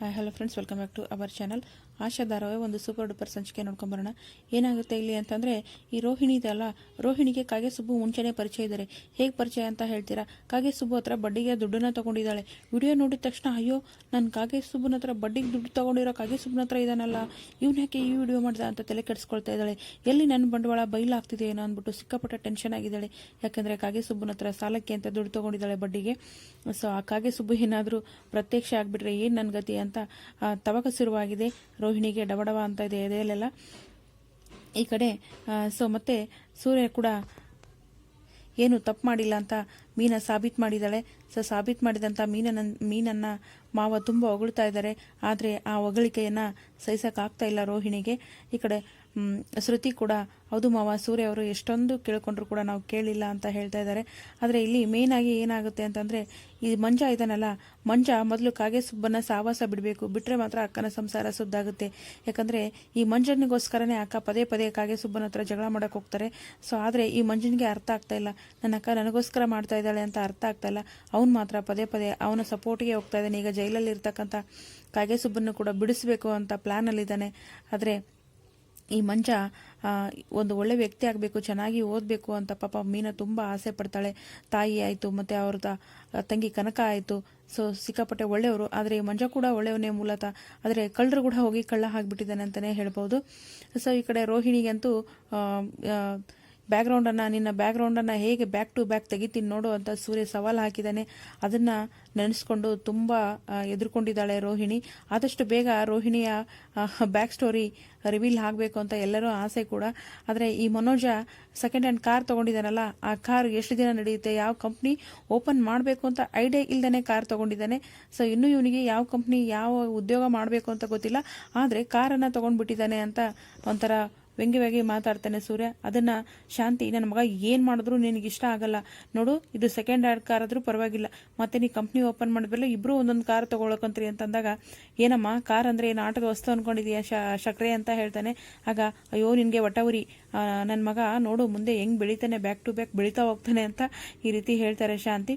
Hello friends welcome back to our channel Asha ಧಾರಾವಾಹಿ ಒಂದು super duper ಸಂಚಿಕೆ ನೋಡ್ಕೊಂಬರೋಣ. ಏನಾಗುತ್ತೆ ಇಲ್ಲಿ ಅಂತಂದರೆ, ಈ ರೋಹಿಣಿ ಇದೆಯಲ್ಲ ರೋಹಿಣಿಗೆ ಕಾಗೆ ಸುಬ್ಬು ಮುಂಚೆನೇ ಪರಿಚಯ ಇದ್ದಾರೆ. ಹೇಗೆ ಪರಿಚಯ ಅಂತ ಹೇಳ್ತೀರಾ? ಕಾಗೆ ಸುಬ್ಬು ಹತ್ರ ಬಡ್ಡಿಗೆ ದುಡ್ಡನ್ನ ತೊಗೊಂಡಿದ್ದಾಳೆ. ವಿಡಿಯೋ ನೋಡಿದ ತಕ್ಷಣ, ಅಯ್ಯೋ, ನಾನು ಕಾಗೆ ಸುಬ್ಬನ ಹತ್ರ ಬಡ್ಡಿಗೆ ದುಡ್ಡು ತೊಗೊಂಡಿರೋ ಕಾಗೆ ಸುಬ್ಬನ ಹತ್ರ ಇದ್ದಾನಲ್ಲ ಇವ್ನ ಯಾಕೆ ಈ ವಿಡಿಯೋ ಮಾಡಿದೆ ಅಂತ ತಲೆ ಕೆಡಿಸ್ಕೊಳ್ತಾ ಇದ್ದಾಳೆ. ಎಲ್ಲಿ ನನ್ನ ಬಂಡವಾಳ ಬೈಲಾಗ್ತಿದೆ ಏನೋ ಅಂದ್ಬಿಟ್ಟು ಸಿಕ್ಕಾಪಟ್ಟೆ ಟೆನ್ಷನ್ ಆಗಿದ್ದಾಳೆ. ಯಾಕೆಂದರೆ ಕಾಗೆ ಸುಬ್ಬನ ಹತ್ರ ಸಾಲಕ್ಕೆ ಅಂತ ದುಡ್ಡು ತೊಗೊಂಡಿದ್ದಾಳೆ ಬಡ್ಡಿಗೆ. ಸೊ ಆ ಕಾಗೆ ಸುಬ್ಬು ಏನಾದರೂ ಪ್ರತ್ಯಕ್ಷ ಆಗಿಬಿಟ್ರೆ ಏನು ನನ್ನ ಗತಿ ಅಂತ ತವಕ ಶುರುವಾಗಿದೆ ರೋಹಿಣಿಗೆ ಡಬಡವ ಅಂತ ಇದೆ ಎದೆಯಲ್ಲೆಲ್ಲ. ಈ ಕಡೆ ಸೊ ಮತ್ತೆ ಸೂರ್ಯ ಕೂಡ ಏನು ತಪ್ಪು ಮಾಡಿಲ್ಲ ಅಂತ ಮೀನ ಸಾಬೀತು ಮಾಡಿದ್ದಾಳೆ. ಸೊ ಸಾಬೀತು ಮಾಡಿದಂಥ ಮೀನನ್ನ ಮೀನನ್ನು ಮಾವ ತುಂಬ ಹೊಗಳ್ತಾ ಇದ್ದಾರೆ. ಆದರೆ ಆ ಹೊಗಳಿಕೆಯನ್ನು ಸಹಿಸೋಕ್ಕಾಗ್ತಾ ಇಲ್ಲ ರೋಹಿಣಿಗೆ. ಈ ಕಡೆ ಶ್ರುತಿ ಕೂಡ, ಹೌದು ಮಾವ, ಸೂರ್ಯ ಅವರು ಎಷ್ಟೊಂದು ಕೇಳ್ಕೊಂಡ್ರು ಕೂಡ ನಾವು ಕೇಳಿಲ್ಲ ಅಂತ ಹೇಳ್ತಾ ಇದ್ದಾರೆ. ಆದರೆ ಇಲ್ಲಿ ಮೇನ್ ಆಗಿ ಏನಾಗುತ್ತೆ ಅಂತಂದರೆ, ಈ ಮಂಜ ಇದನ್ನಲ್ಲ ಮಂಜ ಮೊದಲು ಕಾಗೆ ಸುಬ್ಬನ ಸಾವಾಸ ಬಿಡಬೇಕು. ಬಿಟ್ಟರೆ ಮಾತ್ರ ಅಕ್ಕನ ಸಂಸಾರ ಸುದ್ದಾಗುತ್ತೆ ಯಾಕಂದರೆ, ಈ ಮಂಜನಿಗೋಸ್ಕರನೇ ಅಕ್ಕ ಪದೇ ಪದೇ ಕಾಗೆ ಸುಬ್ಬನ ಹತ್ರ ಜಗಳ ಮಾಡಕ್ಕೆ ಹೋಗ್ತಾರೆ. ಸೊ ಆದರೆ ಈ ಮಂಜನಿಗೆ ಅರ್ಥ ಆಗ್ತಾ ಇಲ್ಲ. ನನ್ನ ಅಕ್ಕ ನನಗೋಸ್ಕರ ಮಾಡ್ತಾ ಇದ್ದಾಳೆ ಅಂತ ಅರ್ಥ ಆಗ್ತಾ ಇಲ್ಲ. ಅವ್ನು ಮಾತ್ರ ಪದೇ ಪದೇ ಅವನ ಸಪೋರ್ಟಿಗೆ ಹೋಗ್ತಾ ಇದ್ದಾನೆ. ಈಗ ಜೈಲಲ್ಲಿ ಇರ್ತಕ್ಕಂಥ ಕಾಗೆ ಸುಬ್ಬನ್ನು ಕೂಡ ಬಿಡಿಸಬೇಕು ಅಂತ ಪ್ಲ್ಯಾನಲ್ಲಿದ್ದಾನೆ ಆದರೆ ಈ ಮಂಜ ಒಂದು ಒಳ್ಳೆ ವ್ಯಕ್ತಿ ಆಗಬೇಕು, ಚೆನ್ನಾಗಿ ಓದಬೇಕು ಅಂತ ಪಾಪ ಮೀನ ತುಂಬ ಆಸೆ ಪಡ್ತಾಳೆ. ತಾಯಿ ಆಯಿತು, ಮತ್ತು ಅವ್ರದ ತಂಗಿ ಕನಕ ಆಯಿತು. ಸೊ ಸಿಕ್ಕಾಪಟ್ಟೆ ಒಳ್ಳೆಯವರು. ಆದರೆ ಈ ಮಂಜ ಕೂಡ ಒಳ್ಳೆಯವನೇ ಮೂಲತಃ. ಆದರೆ ಕಳ್ಳರು ಕೂಡ ಹೋಗಿ ಕಳ್ಳ ಆಗಿಬಿಟ್ಟಿದ್ದಾನೆ ಅಂತಲೇ ಹೇಳ್ಬೋದು. ಸೊ ಈ ಕಡೆ ರೋಹಿಣಿಗಂತೂ ಬ್ಯಾಕ್ಗ್ರೌಂಡನ್ನು, ನಿನ್ನ ಬ್ಯಾಕ್ಗ್ರೌಂಡನ್ನು ಹೇಗೆ ಬ್ಯಾಕ್ ಟು ಬ್ಯಾಕ್ ತೆಗಿತೀನಿ ನೋಡು ಅಂತ ಸೂರ್ಯ ಸವಾಲು ಹಾಕಿದ್ದಾನೆ ಅದನ್ನು ನೆನೆಸ್ಕೊಂಡು ತುಂಬ ಎದುರ್ಕೊಂಡಿದ್ದಾಳೆ ರೋಹಿಣಿ. ಆದಷ್ಟು ಬೇಗ ರೋಹಿಣಿಯ ಬ್ಯಾಕ್ ಸ್ಟೋರಿ ರಿವೀಲ್ ಆಗಬೇಕು ಅಂತ ಎಲ್ಲರೂ ಆಸೆ ಕೂಡ. ಆದರೆ ಈ ಮನೋಜ ಸೆಕೆಂಡ್ ಹ್ಯಾಂಡ್ ಕಾರ್ ತೊಗೊಂಡಿದ್ದಾನಲ್ಲ, ಆ ಕಾರ್ ಎಷ್ಟು ದಿನ ನಡೆಯುತ್ತೆ, ಯಾವ ಕಂಪ್ನಿ ಓಪನ್ ಮಾಡಬೇಕು ಅಂತ ಐಡಿಯಾ ಇಲ್ಲದೇ ಕಾರ್ ತೊಗೊಂಡಿದ್ದಾನೆ. ಸೊ ಇನ್ನೂ ಇವನಿಗೆ ಯಾವ ಕಂಪ್ನಿ ಯಾವ ಉದ್ಯೋಗ ಮಾಡಬೇಕು ಅಂತ ಗೊತ್ತಿಲ್ಲ. ಆದರೆ ಕಾರನ್ನು ತೊಗೊಂಡ್ಬಿಟ್ಟಿದ್ದಾನೆ ಅಂತ ಒಂಥರ ವ್ಯಂಗ್ಯವಾಗಿ ಮಾತಾಡ್ತಾನೆ ಸೂರ್ಯ. ಅದನ್ನ ಶಾಂತಿ, ನನ್ನ ಮಗ ಏನು ಮಾಡಿದ್ರು ನಿನಗೆ ಇಷ್ಟ ಆಗಲ್ಲ. ನೋಡು, ಇದು ಸೆಕೆಂಡ್ ಹ್ಯಾಂಡ್ ಕಾರ್ ಆದ್ರೂ ಪರವಾಗಿಲ್ಲ. ಮತ್ತೆ ನೀ ಕಂಪ್ನಿ ಓಪನ್ ಮಾಡಿದ್ಮೇಲೆ ಇಬ್ರು ಒಂದೊಂದು ಕಾರ್ ತಗೊಳಕಂತ್ರಿ ಅಂತಂದಾಗ, ಏನಮ್ಮ ಕಾರ್ ಅಂದ್ರೆ ಏನು ಆಟದ ವಸ್ತು ಅನ್ಕೊಂಡಿದೀಯ ಶಕ್ರೆ ಅಂತ ಹೇಳ್ತಾನೆ. ಆಗ, ಅಯ್ಯೋ, ನಿನಗೆ ವಟವರಿ ನನ್ನ ಮಗ, ನೋಡು, ಮುಂದೆ ಹೆಂಗ್ ಬೆಳಿತಾನೆ ಬ್ಯಾಕ್ ಟು ಬ್ಯಾಕ್ ಬೆಳೀತಾ ಹೋಗ್ತಾನೆ ಅಂತ ಈ ರೀತಿ ಹೇಳ್ತಾರೆ ಶಾಂತಿ.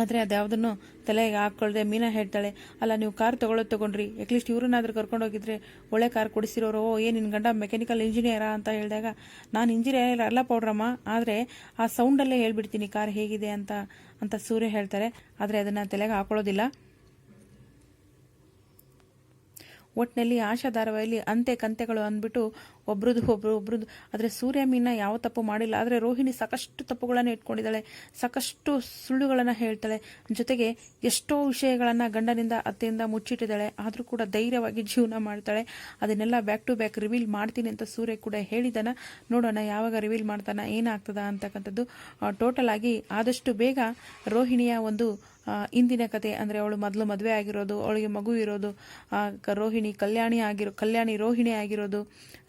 ಆದರೆ ಅದ್ಯಾವುದನ್ನು ತಲೆಗೆ ಹಾಕ್ಕೊಳ್ದೆ ಮೀನಾ ಹೇಳ್ತಾಳೆ, ಅಲ್ಲ, ನೀವು ಕಾರ್ ತಗೊಳ್ಳೋದು ತಗೊಂಡ್ರಿ. ಅಟ್ಲೀಸ್ಟ್ ಇವ್ರನ್ನಾದ್ರೂ ಕರ್ಕೊಂಡು ಹೋಗಿದ್ರೆ ಒಳ್ಳೆ ಕಾರ್ ಕೊಡಿಸಿರೋರು. ಓ, ಏ ನಿನ್ನ ಗಂಡ ಮೆಕ್ಯಾನಿಕಲ್ ಇಂಜಿನಿಯರಾ ಅಂತ ಹೇಳಿದಾಗ, ನಾನು ಇಂಜಿನಿಯರ್ ಅಲ್ಲ, ಪೌಡ್ರಮ್ಮ. ಆದರೆ ಆ ಸೌಂಡಲ್ಲೇ ಹೇಳ್ಬಿಡ್ತೀನಿ ಕಾರ್ ಹೇಗಿದೆ ಅಂತ ಅಂತ ಸೂರ್ಯ ಹೇಳ್ತಾರೆ. ಆದರೆ ಅದನ್ನು ತಲೆಗೆ ಹಾಕೊಳ್ಳೋದಿಲ್ಲ ಒಟ್ಟಿನಲ್ಲಿ ಆಶಾ ಧಾರಾವಾಹಿಯಲ್ಲಿ ಅಂತೆ ಕಂತೆಗಳು ಅಂದ್ಬಿಟ್ಟು ಒಬ್ರದ್ದು ಒಬ್ರು ಒಬ್ರದ್ದು. ಆದರೆ ಸೂರ್ಯ ಮೀನ ಯಾವ ತಪ್ಪು ಮಾಡಿಲ್ಲ. ಆದರೆ ರೋಹಿಣಿ ಸಾಕಷ್ಟು ತಪ್ಪುಗಳನ್ನು ಇಟ್ಕೊಂಡಿದ್ದಾಳೆ. ಸಾಕಷ್ಟು ಸುಳ್ಳುಗಳನ್ನು ಹೇಳ್ತಾಳೆ. ಜೊತೆಗೆ ಎಷ್ಟೋ ವಿಷಯಗಳನ್ನು ಗಂಡನಿಂದ, ಅತ್ತೆಯಿಂದ ಮುಚ್ಚಿಟ್ಟಿದ್ದಾಳೆ. ಆದರೂ ಕೂಡ ಧೈರ್ಯವಾಗಿ ಜೀವನ ಮಾಡ್ತಾಳೆ. ಅದನ್ನೆಲ್ಲ ಬ್ಯಾಕ್ ಟು ಬ್ಯಾಕ್ ರಿವೀಲ್ ಮಾಡ್ತೀನಿ ಅಂತ ಸೂರ್ಯ ಕೂಡ ಹೇಳಿದಾನ. ನೋಡೋಣ ಯಾವಾಗ ರಿವೀಲ್ ಮಾಡ್ತಾನ, ಏನಾಗ್ತದ ಅಂತಕ್ಕಂಥದ್ದು. ಟೋಟಲ್ ಆಗಿ ಆದಷ್ಟು ಬೇಗ ರೋಹಿಣಿಯ ಒಂದು ಇಂದಿನ ಕತೆ, ಅಂದರೆ ಅವಳು ಮೊದಲು ಮದುವೆ ಆಗಿರೋದು, ಅವಳಿಗೆ ಮಗು ಇರೋದು ರೋಹಿಣಿ ಕಲ್ಯಾಣಿ ಆಗಿರೋ, ಕಲ್ಯಾಣಿ ರೋಹಿಣಿ ಆಗಿರೋದು.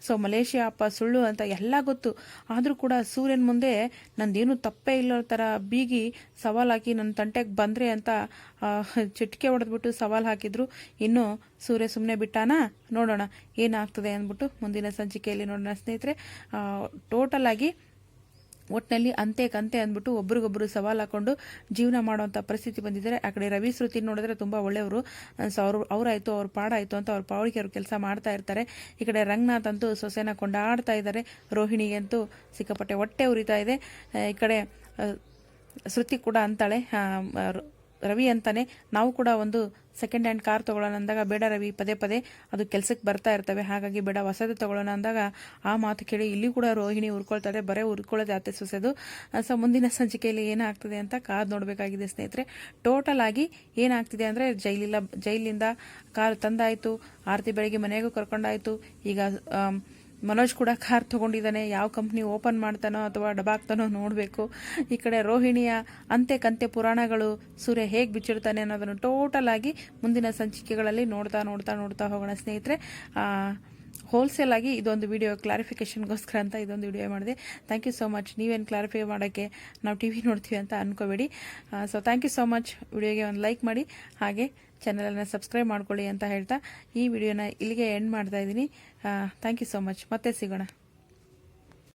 ಸೊ ಮಲೇಷಿಯಾ ಅಪ್ಪ ಸುಳ್ಳು ಅಂತ ಎಲ್ಲ ಗೊತ್ತು. ಆದರೂ ಕೂಡ ಸೂರ್ಯನ ಮುಂದೆ ನಂದೇನು ತಪ್ಪೇ ಇಲ್ಲೋ ಥರ ಬೀಗಿ ಹಾಕಿ ನನ್ನ ತಂಟೆಗೆ ಬಂದರೆ ಅಂತ ಚಿಟಿಕೆ ಹೊಡೆದ್ಬಿಟ್ಟು ಸವಾಲು ಹಾಕಿದ್ರು. ಇನ್ನು ಸೂರ್ಯ ಸುಮ್ಮನೆ ಬಿಟ್ಟಾನ? ನೋಡೋಣ. ಏನಾಗ್ತದೆ ಅಂದ್ಬಿಟ್ಟು ಮುಂದಿನ ಸಂಚಿಕೆಯಲ್ಲಿ ನೋಡೋಣ ಸ್ನೇಹಿತರೆ. ಟೋಟಲ್ ಆಗಿ ಒಟ್ಟಿನಲ್ಲಿ ಅಂತೆ ಕಂತೆ ಅಂದ್ಬಿಟ್ಟು ಒಬ್ರಿಗೊಬ್ರು ಸವಾಲು ಹಾಕೊಂಡು ಜೀವನ ಮಾಡುವಂಥ ಪರಿಸ್ಥಿತಿ ಬಂದಿದ್ದಾರೆ. ಆ ಕಡೆ ರವಿ, ಶ್ರುತಿ ನೋಡಿದ್ರೆ ತುಂಬ ಒಳ್ಳೆಯವರು. ಅವರು, ಅವರಾಯಿತು, ಅವ್ರ ಪಾಡಾಯಿತು ಅಂತ ಅವ್ರ ಪಾವಳಿಗೆ ಅವ್ರು ಕೆಲಸ ಮಾಡ್ತಾ ಇರ್ತಾರೆ. ಈ ಕಡೆ ರಂಗನಾಥ್ ಅಂತೂ ಸೊಸೆನ ಕೊಂಡಾಡ್ತಾ ಇದ್ದಾರೆ. ರೋಹಿಣಿಗಂತೂ ಸಿಕ್ಕಾಪಟ್ಟೆ ಹೊಟ್ಟೆ ಉರಿತಾ ಇದೆ. ಈ ಕಡೆ ಶ್ರುತಿ ಕೂಡ ಅಂತಾಳೆ. ರವಿ ಅಂತಾನೆ. ನಾವು ಕೂಡ ಒಂದು ಸೆಕೆಂಡ್ ಹ್ಯಾಂಡ್ ಕಾರ್ ತಗೊಳ್ಳೋಣ ಅಂದಾಗ ಬೇಡ ರವಿ, ಪದೇ ಪದೇ ಅದು ಕೆಲಸಕ್ಕೆ ಬರ್ತಾ ಇರ್ತವೆ. ಹಾಗಾಗಿ ಬೇಡ, ಹೊಸದು ತಗೊಳ್ಳೋಣ ಅಂದಾಗ ಆ ಮಾತು ಕೇಳಿ ಇಲ್ಲಿ ಕೂಡ ರೋಹಿಣಿ ಉರ್ಕೊಳ್ತಾರೆ ಬರೇ ಉರ್ಕೊಳ್ಳೋದು ಅತ್ತೆ ಸೊಸೆದು. ಸೊ, ಮುಂದಿನ ಸಂಚಿಕೆಯಲ್ಲಿ ಏನಾಗ್ತದೆ ಅಂತ ಕಾದು ನೋಡಬೇಕಾಗಿದೆ ಸ್ನೇಹಿತರೆ. ಟೋಟಲ್ ಆಗಿ ಏನಾಗ್ತಿದೆ ಅಂದರೆ ಜೈಲಿಲ್ಲ, ಜೈಲಿಂದ ಕಾರ್ ತಂದಾಯಿತು. ಆರತಿ ಬೆಳಗ್ಗೆ ಮನೆಗೂ ಕರ್ಕೊಂಡಾಯಿತು. ಈಗ ಮನೋಜ್ ಕೂಡ ಕಾರ್ ತಗೊಂಡಿದ್ದಾನೆ. ಯಾವ ಕಂಪ್ನಿ ಓಪನ್ ಮಾಡ್ತಾನೋ ಅಥವಾ ಡಬಾಕ್ತಾನೋ ನೋಡಬೇಕು. ಈ ಕಡೆ ರೋಹಿಣಿಯ ಅಂತೆ ಕಂತೆ ಪುರಾಣಗಳು ಸೂರ್ಯ ಹೇಗೆ ಬಿಚ್ಚಿಡ್ತಾನೆ ಅನ್ನೋದನ್ನು ಟೋಟಲ್ ಆಗಿ ಮುಂದಿನ ಸಂಚಿಕೆಗಳಲ್ಲಿ ನೋಡ್ತಾ ನೋಡ್ತಾ ನೋಡ್ತಾ ಹೋಗೋಣ ಸ್ನೇಹಿತರೆ. ಹೋಲ್ಸೇಲ್ ಆಗಿ ಇದೊಂದು ವಿಡಿಯೋ ಕ್ಲಾರಿಫಿಕೇಶನ್ಗೋಸ್ಕರ ಅಂತ ಇದೊಂದು ವಿಡಿಯೋ ಮಾಡಿದೆ. ಥ್ಯಾಂಕ್ ಯು ಸೋ ಮಚ್ ನೀವೇನು ಕ್ಲಾರಿಫೈ ಮಾಡೋಕ್ಕೆ ನಾವು ಟಿ ವಿ ನೋಡ್ತೀವಿ ಅಂತ ಅನ್ಕೋಬೇಡಿ. So thank you so much ವಿಡಿಯೋಗೆ ಒಂದು ಲೈಕ್ ಮಾಡಿ. ಹಾಗೆ ಚಾನಲನ್ನು ಸಬ್ಸ್ಕ್ರೈಬ್ ಮಾಡ್ಕೊಳ್ಳಿ ಅಂತ ಹೇಳ್ತಾ ಈ ವಿಡಿಯೋನ ಇಲ್ಲಿಗೆ ಎಂಡ್ ಮಾಡ್ತಾ ಇದ್ದೀನಿ. ಥ್ಯಾಂಕ್ ಯು ಸೋ ಮಚ್ ಮತ್ತೆ ಸಿಗೋಣ.